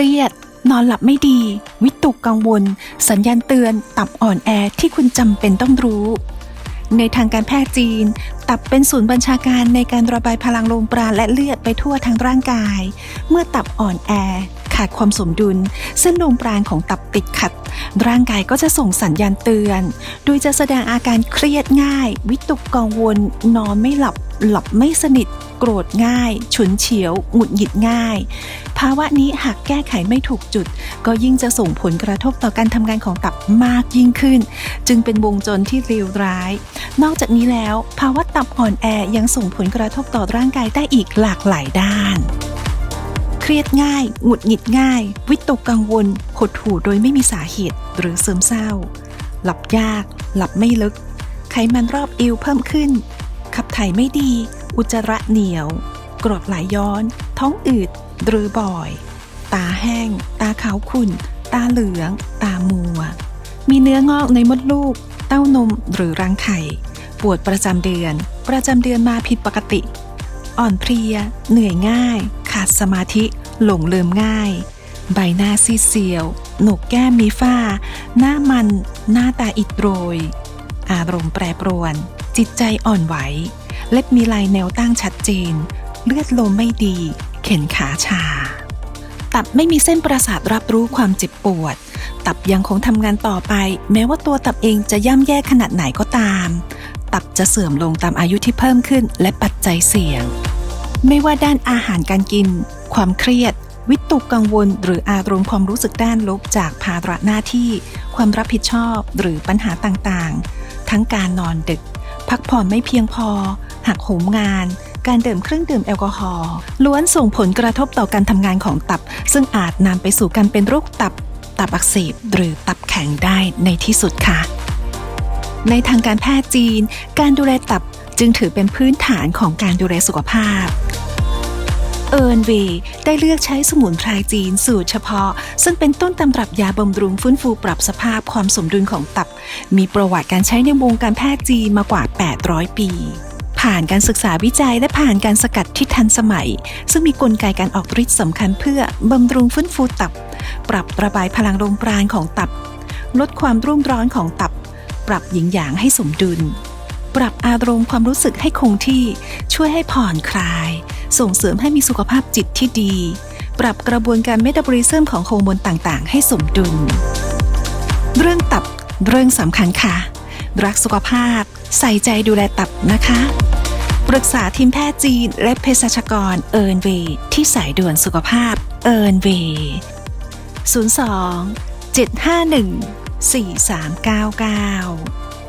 รียด นอนหลับไม่ดี วิตกกังวล สัญญาณเตือน ตับอ่อนแอที่คุณจำเป็นต้องรู้ ในทางการแพทย์จีน ตับเป็นศูนย์บัญชาการในการระบายพลังลมปราณและเลือดไปทั่วทั้งร่างกาย เมื่อตับอ่อนแอ ขาดความสมดุล เส้นลมปราณของตับติดขัด ร่างกายก็จะส่งสัญญาณเตือน โดยจะแสดงอาการเครียดง่าย วิตกกังวล นอนไม่หลับ หลับไม่สนิท โกรธง่าย ฉุนเฉียว หงุดหงิดง่าย ภาวะนี้หากแก้ไขไม่ถูกจุด ก็ยิ่งจะส่งผลกระทบต่อการทำงานของตับมากยิ่งขึ้น จึงเป็นวงจรที่เลวร้าย นอกจากนี้แล้ว ภาวะตับอ่อนแอยังส่งผลกระทบต่อร่างกายได้อีกหลากหลายด้าน รียดง่าย หงุดหงิดง่าย วิตกกังวล หดหู่โดยไม่มีสาเหตุหรือซึมเศร้า หลับยาก หลับไม่ลึก ไขมันรอบเอวเพิ่มขึ้น ขับถ่ายไม่ดี อุจจาระเหนียว กรดไหลย้อน ท้องอืดหรือบ่อย ตาแห้ง ตาขาวขุ่น ตาเหลือง ตามัว มีเนื้องอกในมดลูก เต้านมหรือรังไข่ ปวดประจำเดือน ประจำเดือนมาผิดปกติ อ่อนเพลีย เหนื่อยง่าย ขาดสมาธิหลงลืมง่าย ใบหน้าซีเซียว หนกแก้มมีฝ้า หน้ามัน หน้าตาอิดโรย อารมณ์แปรปรวน จิตใจอ่อนไหว เล็บมีลายแนวตั้งชัดเจน เลือดลมไม่ดี เข็นขาชา ตับไม่มีเส้นประสาทรับรู้ความเจ็บปวด ตับยังคงทำงานต่อไป แม้ว่าตัวตับเองจะย่ำแย่ขนาดไหนก็ตาม ตับจะเสื่อมลงตามอายุที่เพิ่มขึ้นและปัจจัยเสี่ยง ไม่ว่าด้านอาหารการกิน ความเครียด วิตกกังวล หรืออารมณ์ความรู้สึกด้านลบจากภาระหน้าที่ ความรับผิดชอบหรือปัญหาต่างๆ ทั้งการนอนดึก พักผ่อนไม่เพียงพอ หักโหมงาน การดื่มเครื่องดื่มแอลกอฮอล์ล้วนส่งผลกระทบต่อการทำงานของตับ ซึ่งอาจนำไปสู่การเป็นโรคตับ ตับอักเสบ หรือตับแข็งได้ในที่สุดค่ะ ในทางการแพทย์จีน การดูแลตับจึงถือเป็นพื้นฐานของการดูแลสุขภาพ เอิร์นเวย์ได้เลือกใช้สมุนไพรจีนสูตรเฉพาะ ซึ่งเป็นต้นตำรับยาบำรุงฟื้นฟูปรับสภาพความสมดุลของตับ มีประวัติการใช้ในวงการแพทย์จีนมากว่า 800 ปี ผ่านการศึกษาวิจัยและผ่านการสกัดที่ทันสมัย ซึ่งมีกลไกการออกฤทธิ์สำคัญเพื่อบำรุงฟื้นฟูตับ ปรับระบายพลังลมปราณของตับ ลดความรุ่มร้อนของตับ ปรับหยิงหยางให้สมดุลปรับอารมณ์ความรู้สึกให้คงที่ช่วยให้ผ่อนคลาย ส่งเสริมให้มีสุขภาพจิตที่ดี ปรับกระบวนการเมตาบอลิซึมของฮอร์โมนต่างๆ ให้สมดุล เรื่องตับเรื่องสำคัญค่ะ รักสุขภาพ ใส่ใจดูแลตับนะคะ ปรึกษาทีมแพทย์จีน และเภสัชกรเอิร์นเวที่สายด่วนสุขภาพเอิร์นเวย์02 751 4399